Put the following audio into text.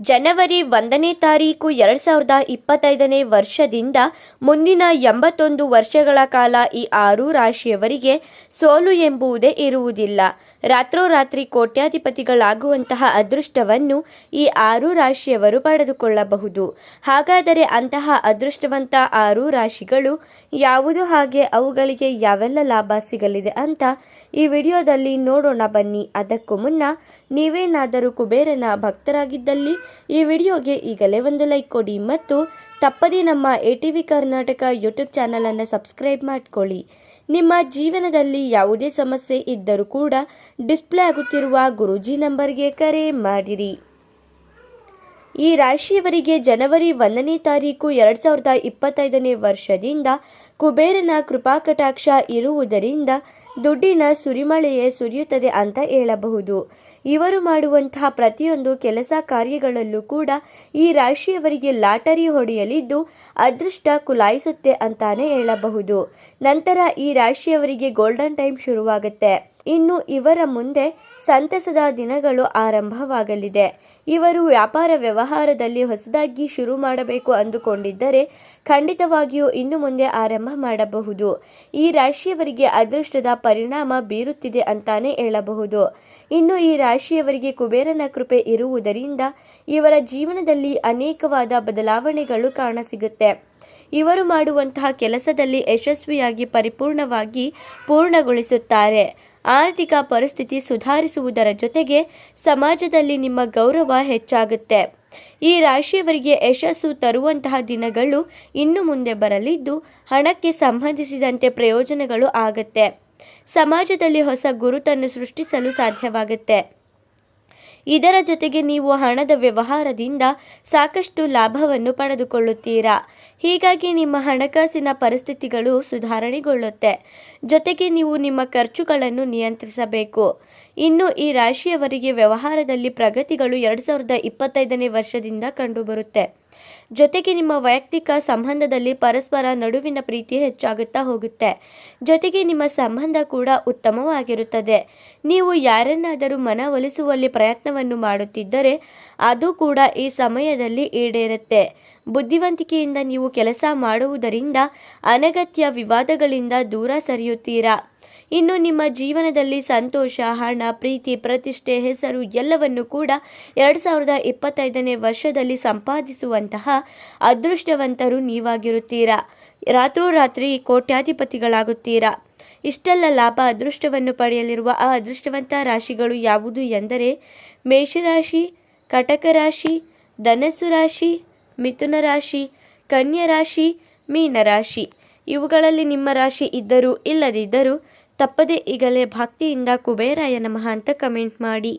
ಜನವರಿ ಒಂದನೇ ತಾರೀಕು ಎರಡು ಸಾವಿರದ ಇಪ್ಪತ್ತೈದನೇ ವರ್ಷದಿಂದ ಮುಂದಿನ ಎಂಬತ್ತೊಂದು ವರ್ಷಗಳ ಕಾಲ ಈ ಆರು ರಾಶಿಯವರಿಗೆ ಸೋಲು ಎಂಬುವುದೇ ಇರುವುದಿಲ್ಲ. ರಾತ್ರೋರಾತ್ರಿ ಕೋಟ್ಯಾಧಿಪತಿಗಳಾಗುವಂತಹ ಅದೃಷ್ಟವನ್ನು ಈ ಆರು ರಾಶಿಯವರು ಪಡೆದುಕೊಳ್ಳಬಹುದು. ಹಾಗಾದರೆ ಅಂತಹ ಅದೃಷ್ಟವಂತ ಆರು ರಾಶಿಗಳು ಯಾವುದು? ಹಾಗೆ ಅವುಗಳಿಗೆ ಯಾವೆಲ್ಲ ಲಾಭ ಸಿಗಲಿದೆ ಅಂತ ಈ ವಿಡಿಯೋದಲ್ಲಿ ನೋಡೋಣ ಬನ್ನಿ. ಅದಕ್ಕೂ ಮುನ್ನ ನೀವೇನಾದರೂ ಕುಬೇರನ ಭಕ್ತರಾಗಿದ್ದಲ್ಲಿ ಈ ವಿಡಿಯೋಗೆ ಈಗಲೇ ಒಂದು ಲೈಕ್ ಕೊಡಿ ಮತ್ತು ತಪ್ಪದೇ ನಮ್ಮ A T V Karnataka YouTube ಚಾನಲನ್ನು ಸಬ್ಸ್ಕ್ರೈಬ್ ಮಾಡಿಕೊಳ್ಳಿ. ನಿಮ್ಮ ಜೀವನದಲ್ಲಿ ಯಾವುದೇ ಸಮಸ್ಯೆ ಇದ್ದರೂ ಕೂಡ ಡಿಸ್ಪ್ಲೇ ಆಗುತ್ತಿರುವ ಗುರೂಜಿ ನಂಬರ್ಗೆ ಕರೆ ಮಾಡಿರಿ. ಈ ರಾಶಿಯವರಿಗೆ ಜನವರಿ ಒಂದನೇ ತಾರೀಕು ಎರಡು ಸಾವಿರದ ಇಪ್ಪತ್ತೈದನೇ ವರ್ಷದಿಂದ ಕುಬೇರನ ಕೃಪಾಕಟಾಕ್ಷ ಇರುವುದರಿಂದ ದುಡ್ಡಿನ ಸುರಿಮಳೆಯೇ ಸುರಿಯುತ್ತದೆ ಅಂತ ಹೇಳಬಹುದು. ಇವರು ಮಾಡುವಂತಹ ಪ್ರತಿಯೊಂದು ಕೆಲಸ ಕಾರ್ಯಗಳಲ್ಲೂ ಕೂಡ ಈ ರಾಶಿಯವರಿಗೆ ಲಾಟರಿ ಹೊಡೆಯಲಿದ್ದು ಅದೃಷ್ಟ ಕುಲಾಯಿಸುತ್ತೆ ಅಂತಾನೆ ಹೇಳಬಹುದು. ನಂತರ ಈ ರಾಶಿಯವರಿಗೆ ಗೋಲ್ಡನ್ ಟೈಮ್ ಶುರುವಾಗುತ್ತೆ. ಇನ್ನು ಇವರ ಮುಂದೆ ಸಂತಸದ ದಿನಗಳು ಆರಂಭವಾಗಲಿದೆ. ಇವರು ವ್ಯಾಪಾರ ವ್ಯವಹಾರದಲ್ಲಿ ಹೊಸದಾಗಿ ಶುರು ಮಾಡಬೇಕು ಅಂದುಕೊಂಡಿದ್ದರೆ ಖಂಡಿತವಾಗಿಯೂ ಇನ್ನು ಮುಂದೆ ಆರಂಭ ಮಾಡಬಹುದು. ಈ ರಾಶಿಯವರಿಗೆ ಅದೃಷ್ಟದ ಪರಿಣಾಮ ಬೀರುತ್ತಿದೆ ಅಂತಾನೆ ಹೇಳಬಹುದು. ಇನ್ನು ಈ ರಾಶಿಯವರಿಗೆ ಕುಬೇರನ ಕೃಪೆ ಇರುವುದರಿಂದ ಇವರ ಜೀವನದಲ್ಲಿ ಅನೇಕವಾದ ಬದಲಾವಣೆಗಳು ಕಾಣಸಿಗುತ್ತೆ. ಇವರು ಮಾಡುವಂತಹ ಕೆಲಸದಲ್ಲಿ ಯಶಸ್ವಿಯಾಗಿ ಪರಿಪೂರ್ಣವಾಗಿ ಪೂರ್ಣಗೊಳಿಸುತ್ತಾರೆ. ಆರ್ಥಿಕ ಪರಿಸ್ಥಿತಿ ಸುಧಾರಿಸುವುದರ ಜೊತೆಗೆ ಸಮಾಜದಲ್ಲಿ ನಿಮ್ಮ ಗೌರವ ಹೆಚ್ಚಾಗುತ್ತೆ. ಈ ರಾಶಿಯವರಿಗೆ ಯಶಸ್ಸು ತರುವಂತಹ ದಿನಗಳು ಇನ್ನು ಮುಂದೆ ಬರಲಿದ್ದು, ಹಣಕ್ಕೆ ಸಂಬಂಧಿಸಿದಂತೆ ಪ್ರಯೋಜನಗಳು ಆಗುತ್ತೆ. ಸಮಾಜದಲ್ಲಿ ಹೊಸ ಗುರುತನ್ನು ಸೃಷ್ಟಿಸಲು ಸಾಧ್ಯವಾಗುತ್ತೆ. ಇದರ ಜೊತೆಗೆ ನೀವು ಹಣದ ವ್ಯವಹಾರದಿಂದ ಸಾಕಷ್ಟು ಲಾಭವನ್ನು ಪಡೆದುಕೊಳ್ಳುತ್ತೀರಾ? ಹೀಗಾಗಿ ನಿಮ್ಮ ಹಣಕಾಸಿನ ಪರಿಸ್ಥಿತಿಗಳು ಸುಧಾರಣೆಗೊಳ್ಳುತ್ತೆ. ಜೊತೆಗೆ ನೀವು ನಿಮ್ಮ ಖರ್ಚುಗಳನ್ನು ನಿಯಂತ್ರಿಸಬೇಕು. ಇನ್ನು ಈ ರಾಶಿಯವರಿಗೆ ವ್ಯವಹಾರದಲ್ಲಿ ಪ್ರಗತಿಗಳು ಎರಡು ಸಾವಿರದ ಇಪ್ಪತ್ತೈದನೇ ವರ್ಷದಿಂದ ಕಂಡುಬರುತ್ತೆ. ಜೊತೆಗೆ ನಿಮ್ಮ ವೈಯಕ್ತಿಕ ಸಂಬಂಧದಲ್ಲಿ ಪರಸ್ಪರ ನಡುವಿನ ಪ್ರೀತಿ ಹೆಚ್ಚಾಗುತ್ತಾ ಹೋಗುತ್ತೆ. ಜೊತೆಗೆ ನಿಮ್ಮ ಸಂಬಂಧ ಕೂಡ ಉತ್ತಮವಾಗಿರುತ್ತದೆ. ನೀವು ಯಾರನ್ನಾದರೂ ಮನವೊಲಿಸುವಲ್ಲಿ ಪ್ರಯತ್ನವನ್ನು ಮಾಡುತ್ತಿದ್ದರೆ, ಅದು ಕೂಡ ಈ ಸಮಯದಲ್ಲಿ ಈಡೇರುತ್ತೆ. ಬುದ್ಧಿವಂತಿಕೆಯಿಂದ ನೀವು ಕೆಲಸ ಮಾಡುವುದರಿಂದ ಅನಗತ್ಯ ವಿವಾದಗಳಿಂದ ದೂರ ಸರಿಯುತ್ತೀರಾ? ಇನ್ನು ನಿಮ್ಮ ಜೀವನದಲ್ಲಿ ಸಂತೋಷ, ಹಣ, ಪ್ರೀತಿ, ಪ್ರತಿಷ್ಠೆ, ಹೆಸರು ಎಲ್ಲವನ್ನು ಕೂಡ ಎರಡು ಸಾವಿರದ ಇಪ್ಪತ್ತೈದನೇ ವರ್ಷದಲ್ಲಿ ಸಂಪಾದಿಸುವಂತಹ ಅದೃಷ್ಟವಂತರು ನೀವಾಗಿರುತ್ತೀರಾ? ರಾತ್ರೋರಾತ್ರಿ ಕೋಟ್ಯಾಧಿಪತಿಗಳಾಗುತ್ತೀರಾ? ಇಷ್ಟೆಲ್ಲ ಲಾಭ, ಅದೃಷ್ಟವನ್ನು ಪಡೆಯಲಿರುವ ಆ ಅದೃಷ್ಟವಂತ ರಾಶಿಗಳು ಯಾವುದು ಎಂದರೆ ಮೇಷರಾಶಿ ಕಟಕ ರಾಶಿ ಧನಸ್ಸು ರಾಶಿ, ಮಿಥುನ ರಾಶಿ, ಕನ್ಯಾ ರಾಶಿ ಮೀನರಾಶಿ ಇವುಗಳಲ್ಲಿ ನಿಮ್ಮ ರಾಶಿ ಇದ್ದರೂ ಇಲ್ಲದಿದ್ದರೂ ತಪ್ಪದೆ ಈಗಲೇ ಭಕ್ತಿಯಿಂದ ಕುಬೇರಾಯ ನಮಃ ಅಂತ ಕಮೆಂಟ್ ಮಾಡಿ.